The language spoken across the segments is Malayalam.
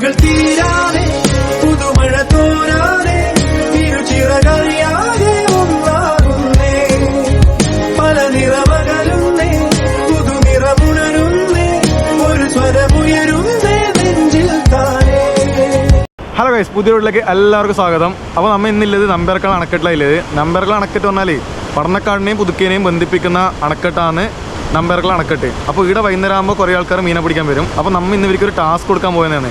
ഇരുളുകൾ തീരാതെ പുതുമഴ തോരാതെ തിരുചിറകറിയാതെ ഒന്നാകുന്നേ പല നിറമകലുന്നേ പുതുനിറമുണരുന്നേ ഒരു സ്വരമുയരുന്നേ നെഞ്ചിൽ താനേ. ഹലോ ഗൈസ് പുതിയ എല്ലാവർക്കും സ്വാഗതം. അപ്പോൾ നമ്മൾ ഇന്നുള്ളത് നമ്പേർക്കാട് അണക്കെട്ടിലായില്ലേ നമ്പേർക്കാൾ അണക്കെട്ട് പറഞ്ഞാൽ പടന്നക്കാടിനെയും പുതുക്കേനെയും ബന്ധിപ്പിക്കുന്ന അണക്കെട്ടാണ് നമ്പേർക്കാട് അണക്കെട്ട്. അപ്പോൾ ഇവിടെ വൈകുന്നേരം ആകുമ്പോൾ കുറേ ആൾക്കാർ മീനെ പിടിക്കാൻ വരും. അപ്പോൾ നമ്മൾ ഇന്ന് ഇവർക്ക് ഒരു ടാസ്ക് കൊടുക്കാൻ പോയതാണ്.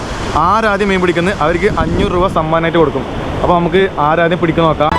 ആരാദ്യം മീൻ പിടിക്കുന്നത്? അവർക്ക് അഞ്ഞൂറ് രൂപ സമ്മാനമായിട്ട് കൊടുക്കും. അപ്പോൾ നമുക്ക് ആരാദ്യം പിടിക്കാൻ നോക്കാം.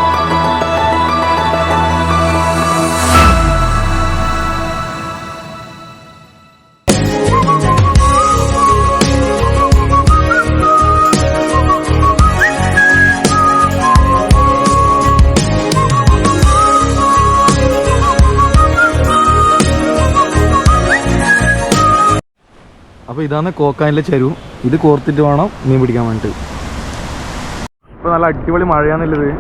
അപ്പോൾ ഇതാണ് കോക്കാനിലെ ചെരു. ഇത് കോർത്തിട്ട് വേണം മീൻ പിടിക്കാൻ വേണ്ടിയിട്ട് ഇപ്പോൾ നല്ല അടിപൊളി മഴയാണെന്നുള്ളത്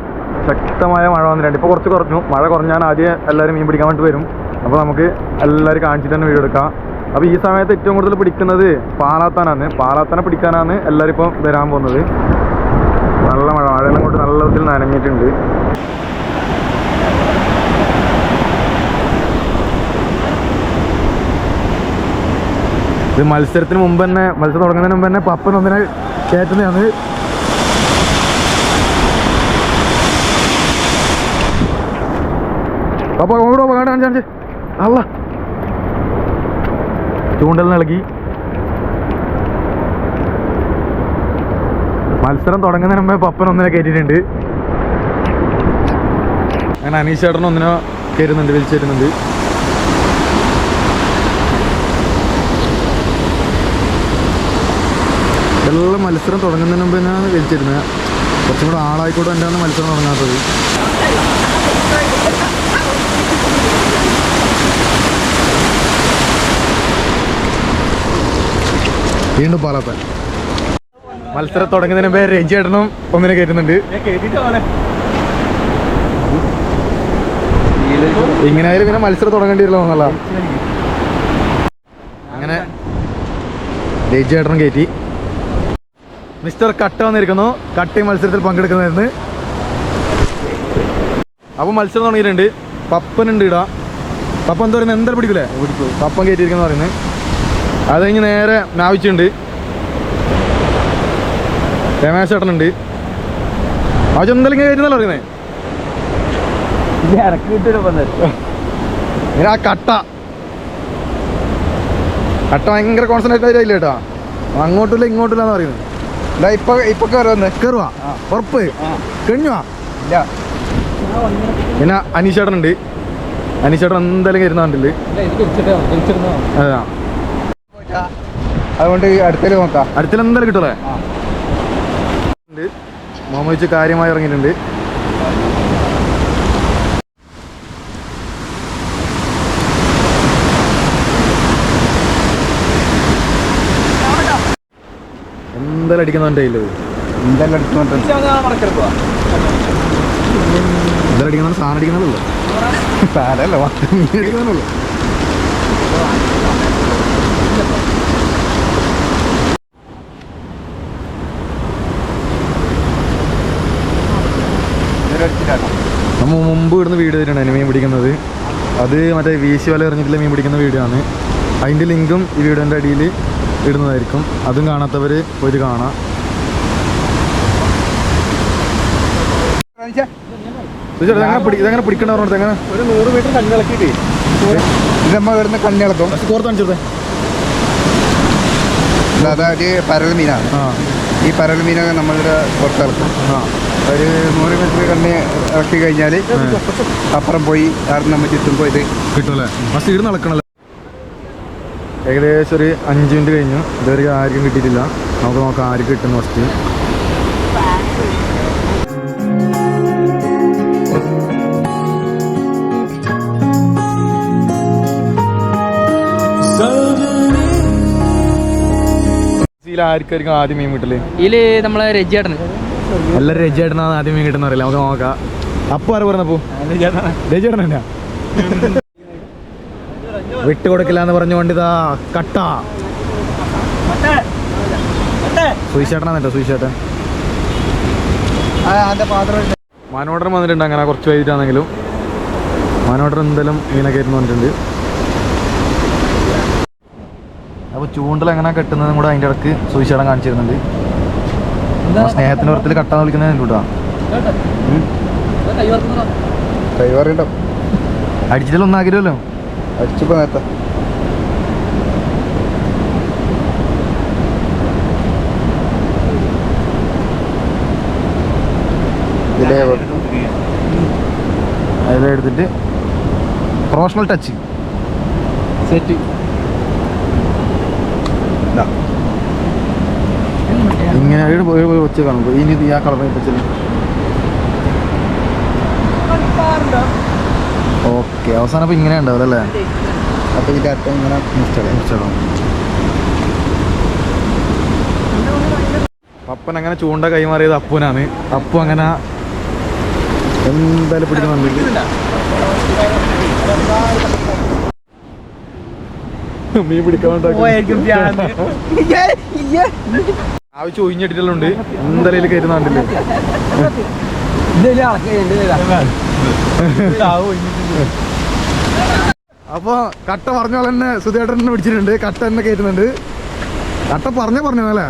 ശക്തമായ മഴ വന്നിട്ടുണ്ട്. ഇപ്പോൾ കുറച്ച് കുറഞ്ഞു. മഴ കുറഞ്ഞാൽ ആദ്യം എല്ലാവരും മീൻ പിടിക്കാൻ വേണ്ടി വരും. അപ്പോൾ നമുക്ക് എല്ലാവരും കാണിച്ചിട്ട് തന്നെ വീഡിയോ എടുക്കാം. അപ്പോൾ ഈ സമയത്ത് ഏറ്റവും കൂടുതൽ പിടിക്കുന്നത് പാലാത്താനാണ്. പാലാത്താനെ പിടിക്കാനാണ് എല്ലാവരും ഇപ്പം വരാൻ പോകുന്നത്. നല്ല മഴ. മഴയെല്ലാം കൊണ്ട് നല്ല വിധത്തിൽ നനഞ്ഞിട്ടുണ്ട്. ഇത് മത്സരത്തിന് മുമ്പ് തന്നെ മത്സരം തുടങ്ങുന്നതിന് മുമ്പ് തന്നെ പപ്പൻ ഒന്നിനെ കയറ്റുന്നതാണ് ചൂണ്ടൽ നൽകി മത്സരം തുടങ്ങുന്നതിന് മുമ്പേ പപ്പൻ ഒന്നിനെ കയറ്റിയിട്ടുണ്ട്. അങ്ങനെ അനീഷ് ചേട്ടൻ ഒന്നിനെ കയറുന്നുണ്ട് വിളിച്ചു എല്ലാം മത്സരം തുടങ്ങുന്നതിന് മുമ്പ് തന്നെയാണ് വലിച്ചിരുന്നത് കുറച്ചും കൂടെ ആളായിക്കോട്ടെ തന്നെയാണ് മത്സരം തുടങ്ങാത്തത്. വീണ്ടും പാലാത്ത മത്സരം തുടങ്ങുന്നതിന് മുമ്പേ രഞ്ജി ഏട്ടനും ഒന്നിനെ കയറ്റുന്നുണ്ട്. ഇങ്ങനെ ആയാലും പിന്നെ. മത്സരം തുടങ്ങേണ്ടി വരില്ല അങ്ങനെ രഞ്ജി ഏട്ടനും കയറ്റി. മിസ്റ്റർ കട്ട വന്നിരിക്കുന്നു. കട്ടി മത്സരത്തിൽ പങ്കെടുക്കുന്നതായിരുന്നു. അപ്പോൾ മത്സരം തുടങ്ങിയിട്ടുണ്ട്. പപ്പനുണ്ട് ഇടാ. പപ്പൻ എന്താ പറയുന്നത് എന്താ പിടിക്കൂലേ? പപ്പൻ കയറ്റിയിരിക്കുന്ന പറയുന്നത് അത് കഴിഞ്ഞ് നേരെ നാവിച്ചുണ്ട്. രമേശ് ചേട്ടനുണ്ട്. ആവശ്യം എന്തെങ്കിലും കയറ്റുന്നല്ലോ പറയുന്നത് ആ കട്ട. കട്ട ഭയങ്കര കോൺസെൻട്രേറ്റ് ആയില്ല കേട്ടോ അങ്ങോട്ടില്ല ഇങ്ങോട്ടില്ല എന്ന് പറയുന്നത് ഇപ്പൊ ഇപ്പൊ കയറുവന്ന് കയറുവാ ഉറപ്പ്. കഴിഞ്ഞുവാ ഇല്ല. പിന്നെ അനീഷേട്ടനുണ്ട്. അനീഷേട്ടൻ എന്തായാലും കരുന്ന കണ്ടില്ല? അതാ. അതുകൊണ്ട് അടുത്തേ നോക്കാം. അടുത്തൽ എന്തായാലും കിട്ടൂലേ ഉണ്ട്. മോമോച്ച് കാര്യമായി ഇറങ്ങിയിട്ടുണ്ട്. എന്തായാലും അടിക്കുന്നുണ്ട് എന്തെല്ലാം എടുത്തോണ്ട് എന്തായാലും അടിക്കുന്ന സാധനം അടിക്കുന്നതല്ലോ സാരല്ല അടിക്കുന്നതല്ലോ നമ്മൾ മുമ്പ് ഇവിടുന്ന് വീഡിയോ ചെയ്തിട്ടുണ്ട് മീൻ പിടിക്കുന്നത്. അത് മറ്റേ വീശി വല എറിഞ്ഞിട്ടുള്ള മീൻ പിടിക്കുന്ന വീഡിയോ ആണ് അതിന്റെ ലിങ്കും ഈ വീഡിയോന്റെ അടിയിൽ ഇടുന്നതായിരിക്കും. അതും കാണാത്തവർ പോയിട്ട് കാണാം. ഇത് ഇതെങ്ങനെ പിടി ഇതെങ്ങനെ പിടിക്കണ പറഞ്ഞിട്ട് എങ്ങനെ? ഒരു നൂറ് മീറ്റർ കണ്ണിളക്കിട്ടേ ഇത് നമ്മൾ ഇവിടുന്ന് കണ്ണിളക്കും കോർത്ത് കാണിച്ചത് അതായത് പരൽ മീനാണ് ഈ പരൽ മീനൊക്കെ നമ്മളുടെ പുറത്തിറക്കും ഒരു നൂറ് മീറ്റർ കണ്ണി ഇറക്കി കഴിഞ്ഞാൽ അപ്പുറം പോയി അവിടെ നമ്മൾ ചുറ്റുമ്പോൾ ഇത് കിട്ടുമല്ലേ ഫസ്റ്റ് ഇടുന്ന് നടക്കണല്ലോ? ഏകദേശം ഒരു അഞ്ച് മിനിറ്റ് കഴിഞ്ഞു. ഇതുവരെ ആർക്കും കിട്ടിയിട്ടില്ല. നമുക്ക് നോക്കാം ആർക്ക് കിട്ടുന്ന ഫസ്റ്റ് ആർക്കായിരിക്കും ആദ്യം മീൻ കിട്ടൽ? ഇതിൽ നമ്മളെ രജിയേട്ടന് നല്ല രജിയേട്ടനാണ് ആദ്യം മീൻ കിട്ടുന്ന അറിയില്ല. നമുക്ക് നോക്കാം. അപ്പൊ ആര് പറഞ്ഞപ്പോ? രജിയേട്ടൻ തന്നെയാ വിട്ടുകൊടുക്കില്ല എന്ന് പറഞ്ഞുകൊണ്ട് ഇതാ കട്ട. സുയിച്ചേട്ടനാണ് കേട്ടോ സുയിച്ചേട്ടൻ അതിന്റെ വന്നിട്ടുണ്ട് അങ്ങനെ കുറച്ച് വൈകിട്ടാണെങ്കിലും. മാനോട്ടൻ എന്തായാലും മീനൊക്കെ ആയിരുന്നു വന്നിട്ടുണ്ട്. അപ്പോൾ ചൂണ്ടൽ എങ്ങനെ കെട്ടുന്നതും കൂടെ അതിന്റെ ഇടയ്ക്ക് സുയിച്ചേട്ടൻ കാണിച്ചിരുന്നുണ്ട്. സ്നേഹത്തിന്റെ പുറത്തിൽ കട്ടാന്ന് വിളിക്കുന്നത് കൂട്ടാ കൈവറിണ്ടോ അടിച്ചിട്ടൊന്നും ആഗ്രഹമല്ലോ അടിച്ചപ്പോ നേരത്തെ ഇതിലേ അതിലെടുത്തിട്ട് പ്രൊഫഷണൽ ടച്ച് സെറ്റ് ഇങ്ങനെ പോയി വെച്ച് കാണുമ്പോൾ ഇനി ആ കളർ വെച്ചത് ഓക്കെ അവസാനം അപ്പോൾ ഇങ്ങനെ ഉണ്ടാവും അല്ലേ? അപ്പോൾ ഇതിന്റെ അറ്റം ഇങ്ങനെ മിസ്റ്റേക്ക് കുറച്ചിടാം പപ്പൻ അങ്ങനെ ചൂണ്ട കൈമാറിയത് അപ്പുനാണ് അപ്പു അങ്ങനെ എന്തായാലും പിടിക്കുന്നുണ്ട് മീൻ പിടിക്കാൻ ആവശ്യം ഒഴിഞ്ഞിട്ടിട്ടുണ്ട് എന്തായാലും കയറ്റുന്നുണ്ടല്ലേ അപ്പൊ കട്ട പറഞ്ഞ പോലെ തന്നെ സുധേട്ടൻ പിടിച്ചിട്ടുണ്ട്. കട്ട തന്നെ കയറ്റുന്നുണ്ട് കട്ട പറഞ്ഞ പറഞ്ഞു അല്ലേ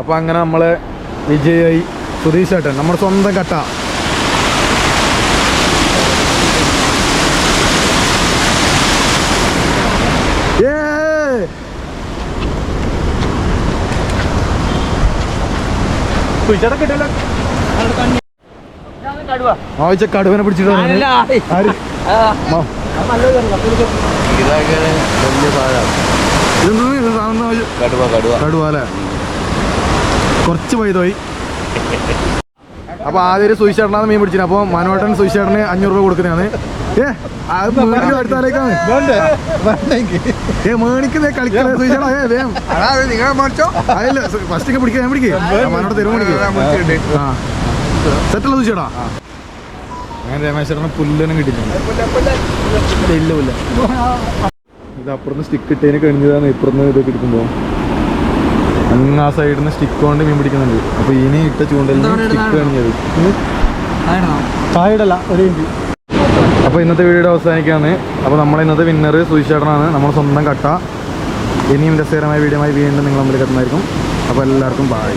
അപ്പൊ അങ്ങനെ നമ്മൾ വിജയായി സുധീഷ് ചേട്ടൻ. നമ്മുടെ സ്വന്തം കട്ട ഏ ആഴ്ച കടുവനെ പിടിച്ചിട്ട് കടുവ. കടുവ കടുവ. അല്ലേ? കുറച്ച് പോയി അപ്പൊ ആദ്യം ഒരു സുയിച്ചേട്ടനാണ് മീൻ പിടിച്ചത്. അപ്പൊ മനോട്ടൻ സുയിച്ചേട്ടന് അഞ്ഞൂറ് രൂപ കൊടുക്കുന്നതാണ്. ഏ അത് അടുത്താലേക്കാണ് ഏ മേണിക്ക് കളിക്കാൻ സുയിച്ചേട്ടാ ഏ വേം അതല്ല ഫസ്റ്റ് പിടിക്കാൻ ഞാൻ പിടിക്കേ. മനോട്ട് തരും പിടിക്കേ. ആ സെറ്റല്ല സുയിച്ചേട്ടാ അങ്ങനെ രമേശേട്ടന് പുല്ലനും കിട്ടിയിട്ടുണ്ട്. ഇല്ല പുല്ല. ഇത് അപ്പുറത്ത് സ്റ്റിക്ക് ഇട്ടതിന് കഴിഞ്ഞതാണ് ഇപ്പുറത്ത് ഇതൊക്കെ എടുക്കുമ്പോൾ അങ്ങ് ആ സൈഡിൽ നിന്ന് സ്റ്റിക്ക് കൊണ്ട് മീൻ പിടിക്കുന്നുണ്ട്. അപ്പൊ ഇനി ഇട്ട ചൂണ്ടലിന് സ്റ്റിക്ക് കഴിഞ്ഞത് ചായടല്ല ഒരു അപ്പൊ ഇന്നത്തെ വീഡിയോ അവസാനിക്കാണ് അപ്പൊ നമ്മളെ ഇന്നത്തെ വിന്നർ സുയിച്ചേട്ടനാണ് നമ്മുടെ സ്വന്തം കട്ട. ഇനിയും രസകരമായ വീഡിയോ വീണ്ടും നിങ്ങൾ നമ്മൾ കിട്ടുന്നതായിരിക്കും അപ്പോൾ എല്ലാവർക്കും ബായ്